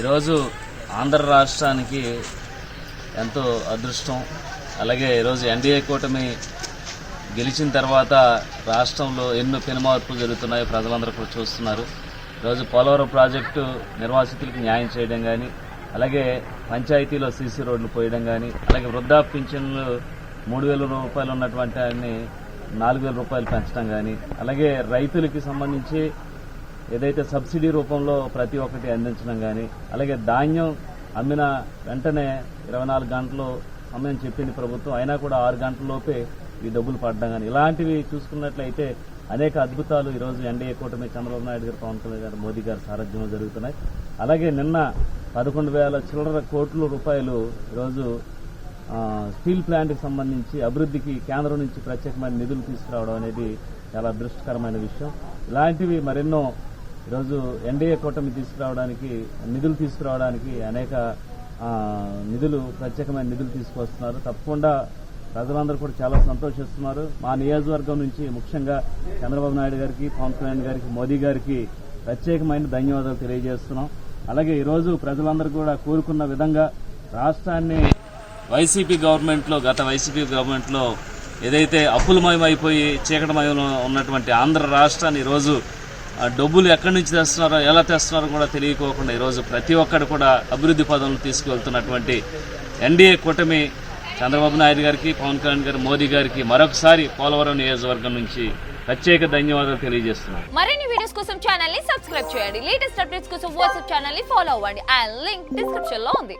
ఈరోజు ఆంధ్ర రాష్ట్రానికి ఎంతో అదృష్టం. అలాగే ఈరోజు ఎన్డీఏ కూటమి గెలిచిన తర్వాత రాష్ట్రంలో ఎన్నో పెనుమార్పులు జరుగుతున్నాయో. ప్రజలందరూ కూడా చూస్తున్నారు. ఈరోజు పోలవరం ప్రాజెక్టు నిర్వాసితులకు న్యాయం చేయడం కానీ అలాగే పంచాయతీలో సీసీ రోడ్లు పోయడం కానీ అలాగే వృద్ధాప్య పింఛన్లు మూడు వేల రూపాయలు ఉన్నటువంటి వాటిని నాలుగు వేల రూపాయలు పెంచడం కానీ అలాగే రైతులకి సంబంధించి ఏదైతే సబ్సిడీ రూపంలో ప్రతి ఒక్కటి అందించడం కానీ అలాగే ధాన్యం అమ్మిన వెంటనే ఇరవై నాలుగు గంటలు అమ్మని చెప్పింది ప్రభుత్వం. అయినా కూడా ఆరు గంటలలోపే ఈ డబ్బులు పడడం కానీ ఇలాంటివి చూసుకున్నట్లయితే అనేక అద్భుతాలు ఈరోజు ఎన్డీఏ కూటమి చంద్రబాబు నాయుడు గారు పవన్ కళ్యాణ్ గారు మోదీ గారి సారథ్యంలో జరుగుతున్నాయి. అలాగే నిన్న పదకొండు వేల చిల్లర కోట్ల రూపాయలు ఈరోజు స్టీల్ ప్లాంట్కి సంబంధించి అభివృద్ధికి కేంద్రం నుంచి ప్రత్యేకమైన నిధులు తీసుకురావడం అనేది చాలా అదృష్టకరమైన విషయం. ఇలాంటివి మరెన్నో ఈరోజు ఎన్డీఏ కూటమి తీసుకురావడానికి నిధులు తీసుకురావడానికి అనేక నిధులు ప్రత్యేకమైన నిధులు తీసుకొస్తున్నారు తప్పకుండా ప్రజలందరూ కూడా చాలా సంతోషిస్తున్నారు. మా నియోజకవర్గం నుంచి ముఖ్యంగా చంద్రబాబు నాయుడు గారికి పవన్ కళ్యాణ్ గారికి మోదీ గారికి ప్రత్యేకమైన ధన్యవాదాలు తెలియజేస్తున్నాం. అలాగే ఈరోజు ప్రజలందరూ కూడా కోరుకున్న విధంగా రాష్ట్రాన్ని వైసీపీ గవర్నమెంట్లో గత వైసీపీ గవర్నమెంట్లో ఏదైతే అప్పులమయమైపోయి చీకటమయంలో ఉన్నటువంటి ఆంధ్ర రాష్ట్రాన్ని ఈరోజు డబ్బులు ఎక్కడి నుంచి తెస్తున్నారో ఎలా తెస్తున్నారో కూడా తెలియకోకుండా ఈరోజు ప్రతి ఒక్కరు కూడా అభివృద్ధి పదంలో తీసుకువెళ్తున్నటువంటి ఎన్డీఏ కూటమి చంద్రబాబు నాయుడు గారికి పవన్ కళ్యాణ్ గారి మోదీ గారికి మరొకసారి పోలవరం నియోజకవర్గం నుంచి ప్రత్యేక ధన్యవాదాలు తెలియజేస్తున్నాను. మరిన్ని వీడియోస్ కోసం ఛానల్ని సబ్స్క్రైబ్ చేయండి. లేటెస్ట్ అప్డేట్స్ కోసం వాట్సాప్ ఛానల్ని ఫాలో అవ్వండి. అండ్ లింక్ డిస్క్రిప్షన్లో ఉంది.